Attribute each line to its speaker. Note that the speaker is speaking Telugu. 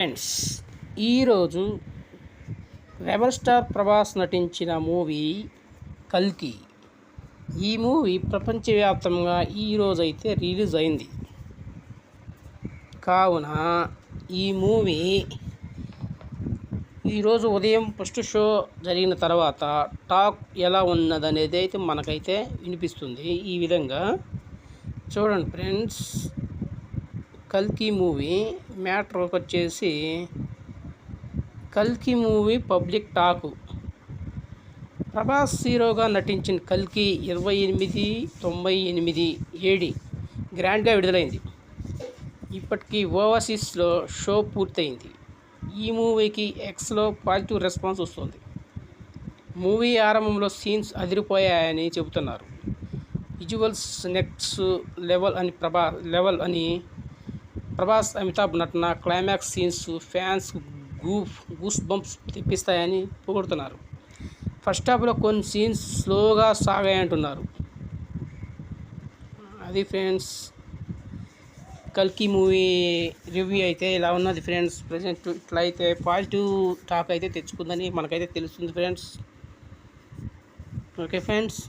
Speaker 1: ఫ్రెండ్స్ ఈరోజు రెబల్ స్టార్ ప్రభాస్ నటించిన మూవీ కల్కి. ఈ మూవీ ప్రపంచవ్యాప్తంగా ఈరోజు అయితే రిలీజ్ అయింది. కావున ఈ మూవీ ఈరోజు ఉదయం ఫస్ట్ షో జరిగిన తర్వాత టాక్ ఎలా ఉన్నదనేది అయితే మనకైతే వినిపిస్తుంది. ఈ విధంగా చూడండి ఫ్రెండ్స్. కల్కి మూవీ మ్యాటర్ వచ్చేసి కల్కి మూవీ పబ్లిక్ టాకు. ప్రభాస్ హీరోగా నటించిన కల్కి ఇరవై ఎనిమిది తొంభై ఎనిమిది ఏడి గ్రాండ్గా విడుదలైంది. ఇప్పటికీ ఓవర్సీస్లో షో పూర్తయింది. ఈ మూవీకి ఎక్స్లో పాజిటివ్ రెస్పాన్స్ వస్తుంది. మూవీ ఆరంభంలో సీన్స్ అదిరిపోయాయని చెబుతున్నారు. విజువల్స్ నెక్స్ట్ లెవెల్ అని ప్రభా లెవెల్ అని ప్రభాస్ అమితాబ్ నటన climax scenes fans goose goose bumps తెప్పిస్తాయని పొగుడుతున్నారు. ఫస్ట్ హాఫ్లో కొన్ని సీన్స్ స్లోగా సాగాయంటున్నారు. అది ఫ్రెండ్స్ కల్కి మూవీ రివ్యూ అయితే ఇలా ఉన్నది ఫ్రెండ్స్ ప్రజెంట్ ఇట్లా అయితే పాజిటివ్ టాక్ అయితే తెచ్చుకుందని మనకైతే తెలుస్తుంది ఫ్రెండ్స్ ఓకే ఫ్రెండ్స్